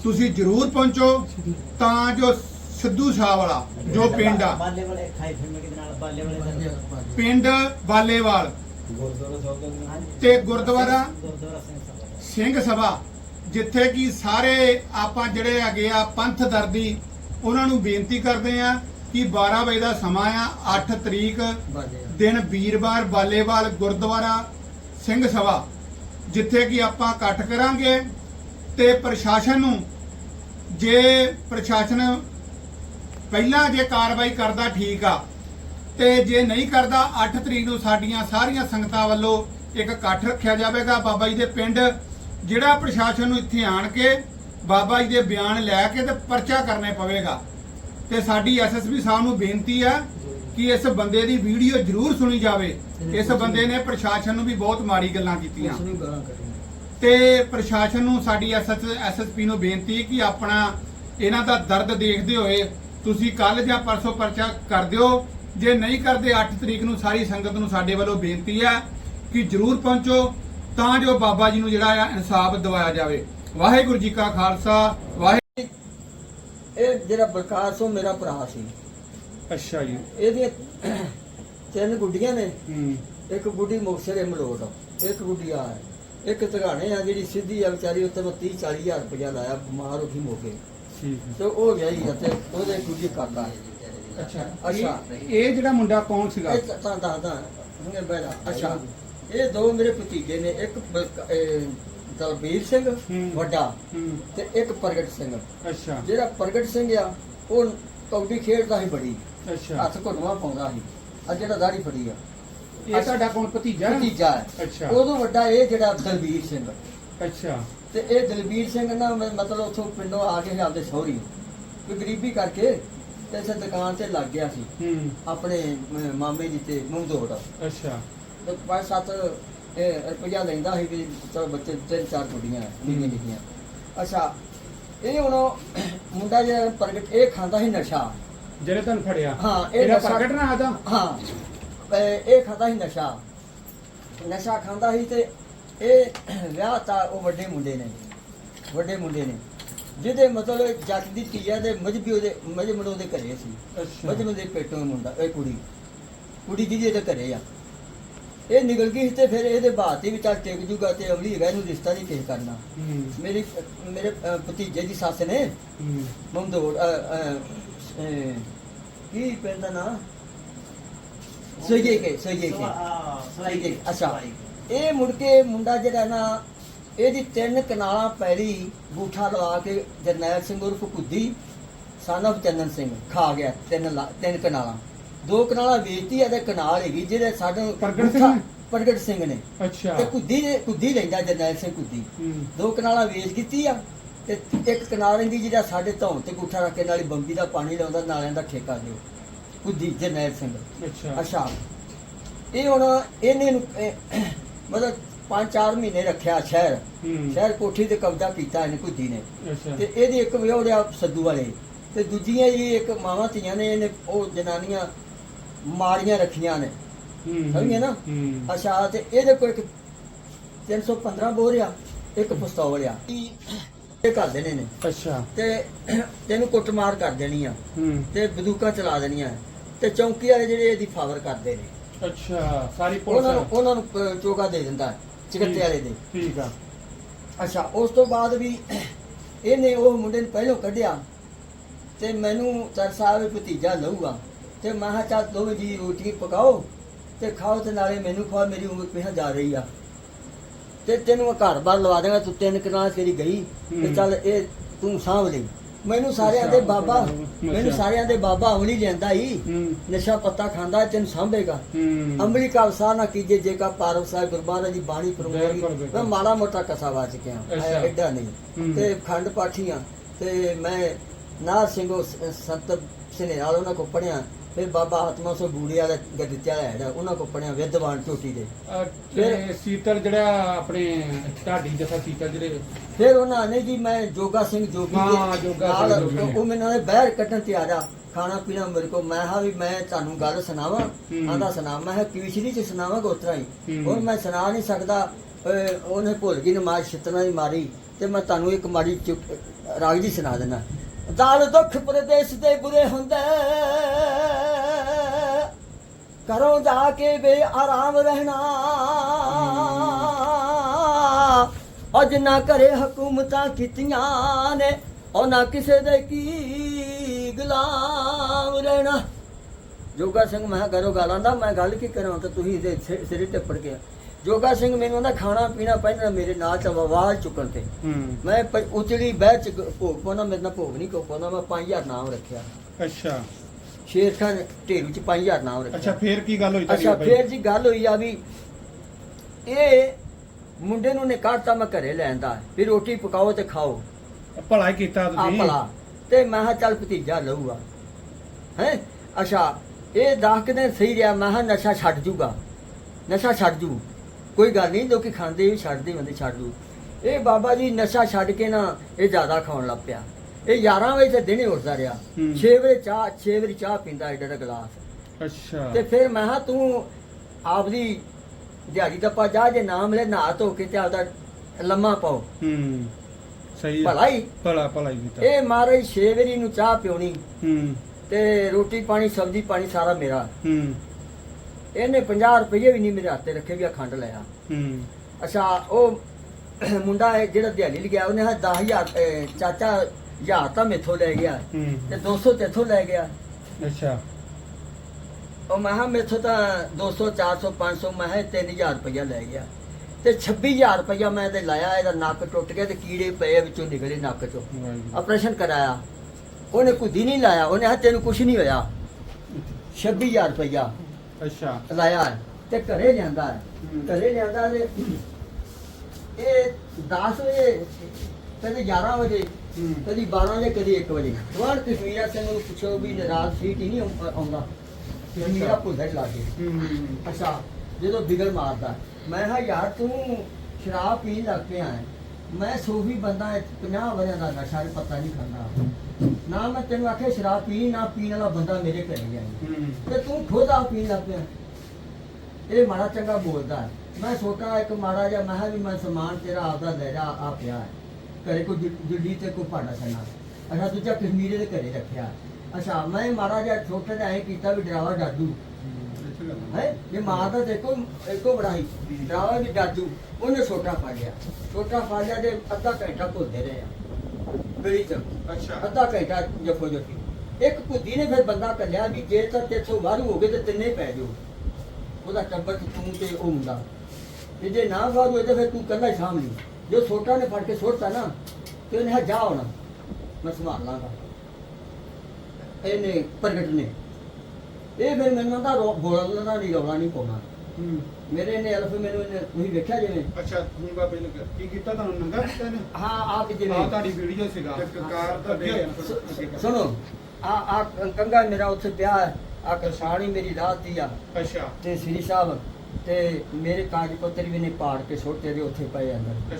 ਤੁਸੀਂ ਜ਼ਰੂਰ ਪਹੁੰਚੋ ਤਾਂ ਜੋ ਸਿੱਧੂ ਸ਼ਾਹ ਵਾਲਾ ਜੋ ਪਿੰਡ ਆ। ਬਾਲੇ ਵਾਲੇ ਖਾਈ ਫਿਰਨੇ ਕਿਤੇ ਨਾਲ ਬਾਲੇ ਵਾਲੇ ਦਾ ਪਿੰਡ ਬਾਲੇਵਾਲ। ਗੁਰਦੁਆਰਾ ਸਾਹਿਬ ਦਾ ਤੇ ਗੁਰਦੁਆਰਾ ਗੁਰਦੁਆਰਾ ਸਿੰਘ ਸਭਾ। ਸਿੰਘ ਸਭਾ ਜਿੱਥੇ ਕਿ ਸਾਰੇ ਆਪਾਂ ਜਿਹੜੇ ਹੈਗੇ ਆ ਪੰਥ ਦਰਦੀ ਉਹਨਾਂ ਨੂੰ ਬੇਨਤੀ ਕਰਦੇ ਆ ਕਿ 12 ਵਜੇ ਦਾ ਸਮਾਂ ਆ 8 ਤਰੀਕ ਦਿਨ ਵੀਰਵਾਰ ਬਾਲੇਵਾਲ ਗੁਰਦੁਆਰਾ ਸਿੰਘ ਸਭਾ ਜਿੱਥੇ ਕਿ ਆਪਾਂ ਇਕੱਠ ਕਰਾਂਗੇ ਤੇ ਪ੍ਰਸ਼ਾਸਨ ਨੂੰ ਜੇ ਪ੍ਰਸ਼ਾਸਨ ਪਹਿਲਾਂ ਜੇ ਕਾਰਵਾਈ ਕਰਦਾ ਠੀਕ ਆ ਤੇ ਜੇ ਨਹੀਂ ਕਰਦਾ 8 ਤਰੀਕ ਨੂੰ ਸਾਡੀਆਂ ਸਾਰੀਆਂ ਸੰਗਤਾਂ ਵੱਲੋਂ ਇੱਕ ਇਕੱਠ ਰੱਖਿਆ ਜਾਵੇਗਾ। ਬਾਬਾ ਜੀ ਦੇ ਪਿੰਡ ਜਿਹੜਾ ਪ੍ਰਸ਼ਾਸਨ ਨੂੰ ਇੱਥੇ ਆਣ ਕੇ ਬਾਬਾ ਜੀ ਦੇ ਬਿਆਨ ਲੈ ਕੇ ਤੇ ਪਰਚਾ ਕਰਨੇ ਪਵੇਗਾ। ਤੇ ਸਾਡੀ ਐਸਐਸਪੀ ਸਾਹਿਬ ਨੂੰ ਬੇਨਤੀ ਆ ਕਿ ਇਸ ਬੰਦੇ ਦੀ ਵੀਡੀਓ ਜ਼ਰੂਰ ਸੁਣੀ ਜਾਵੇ। ਇਸ ਬੰਦੇ ਨੇ ਪ੍ਰਸ਼ਾਸਨ ਨੂੰ ਵੀ ਬਹੁਤ ਮਾੜੀ ਗੱਲਾਂ ਕੀਤੀਆਂ। ਤੇ ਪ੍ਰਸ਼ਾਸਨ ਨੂੰ ਸਾਡੀ ਐਸਐਸਪੀ ਨੂੰ ਬੇਨਤੀ ਕਿ ਆਪਣਾ ਇਹਨਾਂ ਦਾ ਦਰਦ ਦੇਖਦੇ ਹੋਏ ਤੁਸੀਂ ਕੱਲ ਜਾਂ ਪਰਸੋਂ ਪਰਚਾ ਕਰ ਦਿਓ। ਜੇ ਨਹੀਂ ਕਰਦੇ 8 ਤਰੀਕ ਨੂੰ ਸਾਰੀ ਸੰਗਤ ਨੂੰ ਸਾਡੇ ਵੱਲੋਂ ਬੇਨਤੀ ਹੈ ਕਿ ਜਰੂਰ ਪਹੁੰਚੋ ਤਾਂ ਜੋ ਬਾਬਾ ਜੀ ਨੂੰ ਜਿਹੜਾ ਆ ਇਨਸਾਫ ਦਿਵਾਇਆ ਜਾਵੇ। ਵਾਹਿਗੁਰੂ ਜੀ ਕਾ ਖਾਲਸਾ ਵਾਹਿਗੁਰੂ ਇਹ ਜਿਹੜਾ ਬਲਕਾਰ ਸੋ ਮੇਰਾ ਭਰਾ ਸੀ। ਅੱਛਾ ਜੀ। ਇਹਦੀਆਂ ਤਿੰਨ ਗੁੱਡੀਆਂ ਨੇ। ਹੂੰ। ਇੱਕ ਗੁੱਡੀ ਮੁਕਸਰ ਮਲੋਟ ਇੱਕ ਗੁੱਡੀ ਆ। ਇੱਕ ਤਗਾਣੇ ਆ ਜਿਹੜੀ ਸਿੱਧੀ ਆ ਵਿਚਾਰੀ ਉੱਤੇ ਮੈਂ 30 40 ਹਜ਼ਾਰ ਰੁਪਇਆ ਲਾਇਆ ਬਿਮਾਰ ਹੋ ਗਈ ਮੋਕੇ। ਠੀਕ ਤੇ ਉਹ ਵਿਆਹੀ ਆ ਤੇ ਉਹਦੇ ਗੁੱਡੀ ਕਾਕਾ। ਅੱਛਾ ਅੱਛਾ। ਇਹ- ਜਿਹੜਾ ਮੁੰਡਾ ਕੌਣ ਸੀਗਾ? ਇਹ ਤਾਂ ਤਾਂ ਤਾਂ ਹੁਣੇ ਬੈਠਾ ਅੱਛਾ। ਇਹ ਦੋ ਮੇਰੇ ਭਤੀਜੇ ਨੇ ਇੱਕ ਦਲਬੀਰ ਸਿੰਘ। ਵੱਡਾ ਤੇ ਇੱਕ ਪ੍ਰਗਟ ਸਿੰਘ। ਅੱਛਾ। ਜਿਹੜਾ ਪ੍ਰਗਟ ਸਿੰਘ ਆ ਉਹ ਕਬੱਡੀ ਖੇਡਦਾ ਸੀ ਬੜੀ। ਅੱਛਾ। ਹੱਥ ਘੁੱਟਵਾ ਪਾਉਂਦਾ ਸੀ। ਆ ਜਿਹੜਾ ਦਾੜੀ ਫੜੀ ਆ। ਇਹ ਤੁਹਾਡਾ ਕੌਣ? ਭਤੀਜਾ? ਭਤੀਜਾ ਹੈ। ਅੱਛਾ। ਉਦੋਂ ਵੱਡਾ ਇਹ ਜਿਹੜਾ ਦਲਬੀਰ ਸਿੰਘ। ਅੱਛਾ। ਤੇ ਇਹ ਦਲਬੀਰ ਸਿੰਘ ਨਾ ਮਤਲਬ ਉੱਥੋਂ ਪਿੰਡੋਂ ਆ ਕੇ ਆਪਦੇ ਸਹੁਰੀ। ਕੋਈ ਗਰੀਬੀ ਕਰਕੇ ਤੇ ਇਸੇ ਦੁਕਾਨ ਤੇ ਲੱਗ ਗਿਆ ਸੀ। ਆਪਣੇ ਮਾਮੇ ਜੀ ਤੇ ਮਮਦੋੜ ਅੱਛਾ। ਤੇ ਪੰਜ ਸੱਤ ਇਹ ਰੁਪਈਆ ਲੈਂਦਾ ਸੀ ਵੀ ਚਲੋ ਬੱਚੇ ਤਿੰਨ ਚਾਰ ਕੁੜੀਆਂ ਨਿੱਕੀਆਂ ਨਿੱਕੀਆਂ। ਅੱਛਾ ਇਹ ਹੁਣ ਮੁੰਡਾ ਜਿਹੜਾ ਪ੍ਰਗਟ ਇਹ ਖਾਂਦਾ ਸੀ ਨਸ਼ਾ। ਜਿਹੜੇ ਤੁਹਾਨੂੰ ਫੜਿਆ? ਹਾਂ, ਇਹ ਇਹਦਾ ਨਸ਼ਾ- ਪ੍ਰਗਟ ਨਾ ਆਦਾ ਹਾਂ ਇਹ ਇਹ ਖਾਂਦਾ ਸੀ ਨਸ਼ਾ। ਨਸ਼ਾ ਖਾਂਦਾ ਸੀ ਤੇ ਇਹ ਵਿਆਹ ਤਾਂ ਉਹ ਵੱਡੇ ਮੁੰਡੇ ਨੇ। ਵੱਡੇ ਮੁੰਡੇ ਨੇ। ਜਿਹਦੇ ਮਤਲਬ ਜੱਟ ਦੀ ਧੀਆ ਦੇ ਮਜਬੀ ਉਹਦੇ ਮਜਮਣ ਉਹਦੇ ਘਰੇ ਸੀ। ਅੱਛਾ। ਮਜਮਣ ਦੇ ਪੇਟੋਂ ਮੁੰਡਾ ਇਹ ਕੁੜੀ। ਕੁੜੀ ਜਿਹਦੀ ਇਹਦੇ ਘਰੇ ਆ। ਇਹ ਨਿਕਲ ਗਈ ਤੇ ਫਿਰ ਇਹਦੇ ਬਾਤ ਹੀ ਵਿਚਾਰ ਟਿਕ ਜੂਗਾ ਤੇ ਅਗਲੀ ਹੈਗਾ ਇਹਨੂੰ ਰਿਸ਼ਤਾ ਨਹੀਂ ਕਿਸੇ ਕਰਨਾ। ਮੇਰੀ ਮੇਰੇ ਭਤੀਜੇ ਦੀ ਸੱਸ ਨੇ ਮੰਦੋੜ ਕੀ ਪੈਂਦਾ ਨਾ? ਸੋਈਏ ਕੇ ਸੋਈਏ ਕੇ। ਸਲਾਈ ਕੇ ਅੱਛਾ। ਇਹ ਮੁੜ ਕੇ ਮੁੰਡਾ ਜਿਹੜਾ ਨਾ ਇਹਦੀ ਤਿੰਨ ਕਨਾਲਾਂ ਪੈਲੀ ਬੂਠਾ ਲਵਾ ਕੇ ਜਰਨੈਲ ਸਿੰਘ ਉਰਫ ਕੁੱਦੀ ਸਾਨਵ ਚੰਨਨ ਸਿੰਘ ਖਾ ਗਿਆ ਤਿੰਨ ਤਿੰਨ ਕਨਾਲਾਂ। ਦੋ ਕਨਾਲਾਂ ਵੇਚਤੀ ਆ ਤੇ ਕਨਾਲ ਹੈਗੀ ਜਿਹੜੇ ਸਾਡੇ ਪ੍ਰਗਟ ਸਿੰਘ ਨੇ? ਪ੍ਰਗਟ ਸਿੰਘ ਨੇ। ਅੱਛਾ। ਤੇ ਕੁੱਦੀ ਨੇ ਕੁੱਦੀ ਲੈਂਦਾ ਜਰਨੈਲ ਸਿੰਘ ਕੁੱਦੀ। ਹੂੰ। ਦੋ ਕਨਾਲਾਂ ਵੇਚ ਦਿੱਤੀ ਆ ਤੇ ਇੱਕ ਕਨਾਲ ਰਹਿੰਦੀ ਜਿਹੜਾ ਸਾਡੇ ਧੌਣ ਤੇ ਗੁੱਠਾ ਰੱਖ ਕੇ ਨਾਲੀ ਬੰਬੀ ਦਾ ਪਾਣੀ ਲਾਉਂਦਾ ਨਾਲਿਆਂ ਦਾ ਠੇਕਾ ਦਿਓ। ਕੁੱਦੀ ਜਰਨੈਲ ਸਿੰਘ। ਅੱਛਾ। ਅੱਛਾ। ਇਹ ਹੁਣ ਇਹਨੇ ਨੂੰ ਇਹ, ਮਤਲਬ 5-4 ਮਹੀਨੇ ਰੱਖਿਆ ਸ਼ਹਿਰ। ਹੂੰ। ਸ਼ਹਿਰ ਕੋਠੀ ਤੇ ਕਬਜ਼ਾ ਕੀਤਾ ਇਹਨੇ ਕੁੱਦੀ ਨੇ। ਅੱਛਾ। ਤੇ ਇਹਦੀ ਇੱਕ ਵਿਹੋੜਿਆ ਸੱਦੂ ਵਾਲੇ। ਤੇ ਦੂਜੀਆਂ ਜੀ ਇੱਕ ਮਾਵਾਂ ਧੀਆਂ ਨੇ ਇਹਨੇ ਉਹ ਜਨਾਨੀਆਂ ਮਾਰੀਆਂ ਰੱਖੀਆਂ ਨੇ। ਹੂੰ ਸਮਝੇ ਨਾ? ਅੱਛਾ ਤੇ ਇਹਦੇ ਕੋਲ ਇੱਕ 315 ਬੋਰ ਆ ਇੱਕ ਪਿਸਤੌਲ ਆ। ਇਹ ਕਰ ਦੇਣੇ ਨੇ। ਅੱਛਾ। ਤੇ ਤੈਨੂੰ ਕੁੱਟਮਾਰ ਕਰ ਦੇਣੀ ਆ। ਹੂੰ। ਤੇ ਬੰਦੂਕਾਂ ਚਲਾ ਦੇਣੀਆਂ। ਤੇ ਚੌਂਕੀ ਵਾਲੇ ਜਿਹੜੇ ਇਹਦੀ ਫਾਵਰ ਕਰਦੇ ਨੇ। ਅੱਛਾ ਸਾਰੀ ਉਹਨਾਂ ਨੂੰ ਪੁਲਿਸ ਉਹਨਾਂ ਨੂੰ ਚੋਗਾ ਦੇ ਦਿੰਦਾ ਚਿਕੱਤੇ ਵਾਲੇ ਦੇ। ਠੀਕ ਆ। ਅੱਛਾ ਉਸ ਤੋਂ ਬਾਅਦ ਵੀ ਇਹਨੇ ਉਹ ਮੁੰਡੇ ਨੂੰ ਪਹਿਲੋਂ ਕੱਢਿਆ। ਤੇ ਮੈਨੂੰ ਚਰ ਸਾਹਿਬ ਭਤੀਜਾ ਲਊਗਾ। ਤੇ ਮੈਂ ਕਿਹਾ ਚੱਲ ਦੋਵੇਂ ਜੀ ਰੋਟੀ ਪਕਾਓ ਤੇ ਖਾਓ ਤੇ ਨਾਲੇ ਮੈਨੂੰ ਖਵਾ ਮੇਰੀ ਉਮਰ ਪਿਆ ਜਾ ਰਹੀ ਆ ਤੇ ਤੈਨੂੰ ਮੈਂ ਘਰ ਬਾਰ ਲਵਾ ਦੇਗਾ ਤੂੰ ਤਿੰਨ ਕਨਾਲ ਤੇਰੀ ਗਈ ਤੇ। ਚੱਲ ਇਹ ਤੂੰ ਸਾਂਭ ਲਈ ਮੈਨੂੰ ਸਾਰਿਆਂ ਦੇ ਬਾਬਾ। ਮੈਨੂੰ ਸਾਰਿਆਂ ਦੇ ਬਾਬਾ ਅਮਲੀ ਲੈਂਦਾ ਹੀ ਨਸ਼ਾ ਪੱਤਾ ਖਾਂਦਾ ਤੈਨੂੰ ਸਾਂਭੇਗਾ ਅੰਮ੍ਰਿਤ ਕਾ ਵਸਾ ਨਾ ਕੀਜੇ ਜੇ ਕਾ ਪਾਰਵ ਸਾਹਿਬ ਗੁਰਬਾਰਾ ਜੀ ਬਾਣੀ ਬਿਲਕੁਲ। ਮੈਂ ਮਾੜਾ ਮੋਟਾ ਕਸਾ ਵਾਚ ਕੇ ਆ। ਐਡਾ। ਨਹੀਂ ਤੇ ਖੰਡ ਪਾਠੀਆਂ ਤੇ ਮੈਂ ਨਾਰ ਸਿੰਘੋ ਸੰਤ ਸਨੇਹਾਲ ਉਹਨਾਂ ਕੋ ਪੜਿਆ ਫਿਰ ਬਾਬਾ ਆਤਮਾ ਸੋ ਬੂੜੀ ਵਾਲਾ ਗੱਦਿਆ ਹੈ ਉਹਨਾਂ ਕੋ ਪੜਿਆ ਵਿਦਵਾਨ ਟੋਟੀ ਦੇ। ਤੇ ਸੀਤਲ ਜਿਹੜਾ ਆਪਣੇ ਢਾਡੀ ਜਥਾ ਸੀਤਲ ਜਿਹੜੇ ਫਿਰ ਉਹਨਾਂ ਨੇ ਜੀ ਮੈਂ ਜੋਗਾ ਸਿੰਘ ਜੋਗੀ ਹਾਂ, ਜੋਗਾ ਸਿੰਘ ਨਾਲ। ਉਹ ਮੈਨੂੰ ਨੇ ਬਹਿਰ ਕੱਢਣ ਤੇ ਆ ਖਾਣਾ ਪੀਣਾ ਮੇਰੇ ਕੋ ਮੈਂ ਹਾਂ ਵੀ ਮੈਂ ਤੁਹਾਨੂੰ ਗੱਲ ਸੁਣਾਵਾਂ। ਹੂੰ। ਆਂਦਾ ਸੁਣਾ ਮੈਂ ਕਵਿਸ਼ਰੀ ਚ ਸੁਣਾਵਾਂ ਗੋਤਰਾ ਹੀ। ਹੂੰ। ਹੁਣ ਮੈਂ ਸੁਣਾ ਨਹੀਂ ਸਕਦਾ। ਉਹਨੇ ਭੁੱਲ ਗਈ ਨਮਾਜ਼ ਛਿਤਨਾ ਦੀ ਮਾਰੀ ਤੇ ਮੈਂ ਤੁਹਾਨੂੰ ਇੱਕ ਮਾੜੀ ਚੁੱਕ ਰਾਗ ਜੀ ਸੁਣਾ ਦੇਣਾ ਦਾਲ ਦੁੱਖ ਪ੍ਰਦੇਸ਼ ਦੇ ਬੁਰੇ ਹੁੰਦੇ। ਕਰੋ ਜਾ ਕੇ ਬੇ ਆਰਾਮ ਰਹਿਣਾ। ਅੱਜ ਨਾ ਕਰੇ ਹਕੂਮਤਾਂ ਕੀਤੀਆਂ ਨੇ ਉਹਨਾਂ ਕਿਸੇ ਦੇ ਕੀ ਗੁਲਾਮ ਰਹਿਣਾ। ਜੋਗਾ ਸਿੰਘ ਮੈਂ ਕਿਹਾ ਕਰੋ ਗਾਲਾਂ ਦਾ ਮੈਂ ਗੱਲ ਕੀ ਕਰਾਂ ਤਾਂ ਤੁਸੀਂ ਇਹਦੇ ਸਿ- ਸਿਰੇ ਤੇ ਪੜ ਗਿਆ ਜੋਗਾ ਸਿੰਘ ਮੈਨੂੰ ਉਹਦਾ ਖਾਣਾ ਪੀਣਾ ਪਹਿਨਣਾ ਮੇਰੇ ਨਾਲ ਚ ਆਵਾਜ਼ ਚੁੱਕਣ ਤੇ। ਮੈਂ ਉਚੜੀ ਬਹਿ ਚ ਭੋਗ ਪਾਉਣਾ ਮੇਰੇ ਨਾਲ ਭੋਗ ਨਹੀਂ ਕੋ ਪਾਉਂਦਾ ਮੈਂ 5000 ਨਾਮ ਰੱਖਿਆ। ਅੱਛਾ। ਸ਼ੇਰ ਖਾਨ ਢੇਰੂ ਚ 5000 ਨਾਮ ਰੱਖਿਆ। ਅੱਛਾ ਫੇਰ ਕੀ ਗੱਲ ਹੋਈ ਅੱਛਾ ਫੇਰ ਜੀ ਗੱਲ ਹੋਈ ਆ ਵੀ ਇਹ ਮੁੰਡੇ ਨੂੰ ਨੇ ਕੱਢਤਾ ਮੈਂ ਘਰੇ ਲੈਂਦਾ ਵੀ ਰੋਟੀ ਪਕਾਓ ਤੇ ਖਾਓ। ਭਲਾ ਹੀ ਕੀਤਾ ਆ ਤੁਸੀਂ। ਭਲਾ। ਤੇ ਮੈਂ ਕਿਹਾ ਚੱਲ ਭਤੀਜਾ ਲਊਗਾ। ਹੈ? ਅੱਛਾ ਇਹ ਦਸ ਕੁ ਦਿਨ ਸਹੀ ਰਿਹਾ। ਮੈਂ ਕਿਹਾ ਨਸ਼ਾ ਛੱਡ ਜੂਗਾ। ਨਸ਼ਾ ਛੱਡ ਜੂ। ਕੋਈ ਗੱਲ ਨਹੀਂ ਲੋਕੀ ਖਾਂਦੇ ਵੀ ਛੱਡਦੇ ਹੁੰਦੇ ਛੱਡ ਜੂ। ਇਹ ਬਾਬਾ ਜੀ ਨਸ਼ਾ ਛੱਡ ਕੇ ਨਾ ਇਹ ਜ਼ਿਆਦਾ ਖਾਣ ਲੱਗ ਪਿਆ। ਇਹ 11 ਵਜੇ ਤੇ ਦਿਨੇ ਉੱਠਦਾ ਰਿਹਾ। ਹੂੰ। 6 ਵਜੇ ਚਾਹ 6 ਵਜੇ ਚਾਹ ਪੀਂਦਾ ਏਡਾ ਏਡਾ ਗਲਾਸ। ਅੱਛਾ। ਤੇ ਫਿਰ ਮੈਂ ਕਿਹਾ ਤੂੰ ਆਪਦੀ ਦਿਹਾੜੀ ਦਾ ਪਾ ਜਾ ਜੇ ਨਾਮ ਲੈ ਨਹਾ ਧੋ ਕੇ ਤੇ ਆਪਦਾ ਲੰਮਾ ਪਾਓ। ਹੂੰ। ਸਹੀ ਹੈ ਭਲਾਈ। ਭਲਾ ਭਲਾ ਹੀ ਕੀਤਾ ਇਹ ਮਹਾਰਾਜ ਛੇ ਵਾਰੀ ਨੂੰ ਚਾਹ ਪਿਉਣੀ। ਹੂੰ। ਤੇ ਰੋਟੀ ਪਾਣੀ ਸਬਜ਼ੀ ਪਾਣੀ ਸਾਰਾ ਮੇਰਾ। ਹੂੰ। ਇਹਨੇ 50 ਰੁਪਏ ਵੀ ਨਹੀਂ ਮੇਰੇ ਹੱਥੇ ਰੱਖੇ ਵੀ ਅਖੰਡ ਲਿਆ ਹੂੰ। ਅੱਛਾ ਉਹ ਮੁੰਡਾ ਹੈ ਜਿਹੜਾ ਦਿਹਾੜੀ ਲਿਆ ਉਹਨੇ ਹਾਂ 10000 ਚਾਚਾ ਹਜ਼ਾਰ ਤਾਂ ਮੇਥੋਂ ਲੈ ਗਿਆ ਹੂੰ। ਤੇ 200 ਤੇਥੋਂ ਲੈ ਗਿਆ। ਅੱਛਾ। ਉਹ ਮੈਂ ਕਿਹਾ ਮੇਥੋਂ ਤਾਂ 200 400 500 ਮੈਂ ਕਿਹਾ 3000 ਰੁਪਇਆ ਲੈ ਗਿਆ। ਤੇ 26000 ਰੁਪਇਆ ਮੈਂ ਤੇ ਲਾਇਆ ਇਹਦਾ ਨੱਕ ਟੁੱਟ ਗਿਆ ਤੇ ਕੀੜੇ ਪਏ ਵਿੱਚੋਂ ਨਿਕਲੇ ਨੱਕ ਚੋਂ। ਵਾਹਿਗੁਰੂ। ਆਪਰੇਸ਼ਨ ਕਰਾਇਆ। ਉਹਨੇ ਕੁਦੀ ਨਹੀਂ ਲਾਇਆ ਉਹਨੇ ਹਾਂ ਤੈਨੂੰ ਕੁਝ ਨਹੀਂ ਹੋਇਆ। 26000 ਰੁਪਇਆ ਅੱਛਾ। ਲਾਇਆ ਹੈ ਤੇ ਘਰੇ ਲਿਆਂਦਾ ਹੈ। ਹੂੰ। ਘਰੇ ਲਿਆਂਦਾ ਤੇ ਇਹ 10 ਵਜੇ ਕਦੇ 11 ਵਜੇ ਹੂੰ। ਕਦੀ 12 ਵਜੇ ਕਦੀ 1 ਵਜੇ। ਗਵਾਰ ਕਸ਼ਮੀਰਾ ਸਿੰਘ ਨੂੰ ਪੁੱਛੋ ਵੀ ਨਾਰਾਜ਼ ਸੀਟ ਹੀ ਨਹੀਂ ਆਉਂ- ਆਉਂਦਾ। ਕਸ਼ਮੀਰਾ ਭੁੱਲਦਾ ਲਾਗੇ ਹੂੰ ਅੱਛਾ ਜਦੋਂ ਬਿਗਲ ਮਾਰਦਾ। ਮੈਂ ਕਿਹਾ ਯਾਰ ਤੂੰ ਸ਼ਰਾਬ ਪੀਣ ਲੱਗ ਪਿਆ ਹੈ। ਮੈਂ ਸੂਫੀ ਬੰਦਾ 50 ਵਰਿਆਂ ਦਾ ਨਸ਼ਾ ਵੀ ਪਤਾ ਨਹੀਂ ਖਾਂਦਾ। ਨਾ ਮੈਂ ਤੈਨੂੰ ਆਖਿਆ ਸ਼ਰਾਬ ਪੀ ਨਾ ਪੀਣ ਵਾਲਾ ਬੰਦਾ ਮੇਰੇ ਘਰੇ ਹੂੰ ਤੇ ਤੂੰ ਖੁਦ ਆ ਪੀਣ ਲੱਗ ਪਿਆ। ਇਹ ਮਾੜਾ ਚੰਗਾ ਬੋਲਦਾ ਹੈ। ਮੈਂ ਛੋਟਾ ਇੱਕ ਮਾੜਾ ਜਿਹਾ ਮੈਂ ਕਿਹਾ ਵੀ ਮੈਂ ਸਮਾਨ ਤੇਰਾ ਆਪਦਾ ਲੈ ਜਾ ਆ ਪਿਆ ਹੈ। ਘਰੇ ਜੁ- ਜੁੱਲੀ ਤੇ ਕੋਈ ਭਾਂਡਾ ਛੱਣਾ ਅੱਛਾ ਦੂਜਾ ਕਸ਼ਮੀਰੇ ਦੇ ਘਰੇ ਰੱਖਿਆ। ਅੱਛਾ ਮੈਂ ਜਿਹਾ ਛੋਟਾ ਜਿਹਾ ਐ ਕੀਤਾ ਵੀ ਡਰਾਵਾ ਡਾਡੂ ਹੈ? ਜੇ ਮਾਰਦਾ ਤੇ ਇੱਕੋ ਇੱਕੋ ਬੜਾਈ ਡਰਾਵਾ ਵੀ ਡਾਡੂ ਉਹਨੇ ਛੋਟਾ ਫੜ ਲਿਆ। ਛੋਟਾ ਫੜ ਲਿਆ ਤੇ ਅੱਧਾ ਘੰਟਾ ਘੁਲਦੇ ਰਹੇ ਆ। ਗਲੀ ਚ। ਅੱਛਾ। ਅੱਧਾ ਘੰਟਾ ਜਫੋ ਜਫੀ। ਇੱਕ ਭੁੱਦੀ ਨੇ ਫਿਰ ਬੰਦਾ ਕੱਲਿਆ ਵੀ ਜੇ ਤਾਂ ਤੇਥੋਂ ਵਾਰੂ ਹੋ ਗਏ ਤੇ ਤਿੰਨੇ ਪੈ ਜਾਓ। ਉਹਦਾ ਟੱਬਰ ਤੇ ਤੂੰ ਉਹ ਤੇ ਜੇ ਨਾ ਵਾਰੂ ਹੋਏ ਤਾਂ ਫਿਰ ਤੂੰ ਕੱਲਾ ਹੀ ਸਾਂਭ ਲਈ ਜੋ ਛੋਟਾ ਨੇ ਫੜ ਕੇ ਸੁੱਟਤਾ ਨਾ ਤੇ ਉਹਨੇ ਜਾ ਹੁਣ ਮੈਂ ਸੰਭਾਲ ਲਾਂਗਾ। ਇਹਨੇ ਪ੍ਰਗਟ ਨੇ। ਇਹ ਫਿਰ ਮੈਨੂੰ ਤਾਂ ਬੋਲਣ ਦਾ ਨਹੀਂ ਰੌਲਾ ਨਹੀਂ ਪਾਉਣਾ। ਮੇਰੇ ਨੇ ਅਲਫ ਮੈਨੂੰ ਇਹਨੇ ਤੁਸੀਂ ਵੇਖਿਆ ਜਿਵੇਂ? ਅੱਛਾ ਹੁਣ ਬਾਬੇ ਨੇ ਕੀ ਕੀਤਾ ਤੁਹਾਨੂੰ ਨੰਗਾ ਕੀਤਾ ਨੇ ਹਾਂ ਆਪ ਜਿਵੇਂ। ਆ ਤੁਹਾਡੀ ਵੀਡੀਓ ਸੀਗਾ। ਇੱਕ ਕਾਰ ਤਾਂ ਅੱਗੇ। ਹੋਇਆ ਨਾ, ਸੁ- ਅੱਗੇ ਕਰ। ਸੁਣੋ ਆ ਆ ਕੰਗਾ ਮੇਰਾ ਉੱਥੇ ਪਿਆ ਆ ਕਸਾਣੀ ਮੇਰੀ ਲਾਤੀ ਆ। ਅੱਛਾ। ਤੇ ਸ੍ਰੀ ਸਾਹਿਬ ਤੇ ਮੇਰੇ ਕਾਗਜ਼ ਪੱਤਰ ਵੀ ਨੇ ਪਾੜ ਕੇ ਸੁੱਟੇ ਦੇ ਉੱਥੇ ਪਏ ਅੰਦਰ।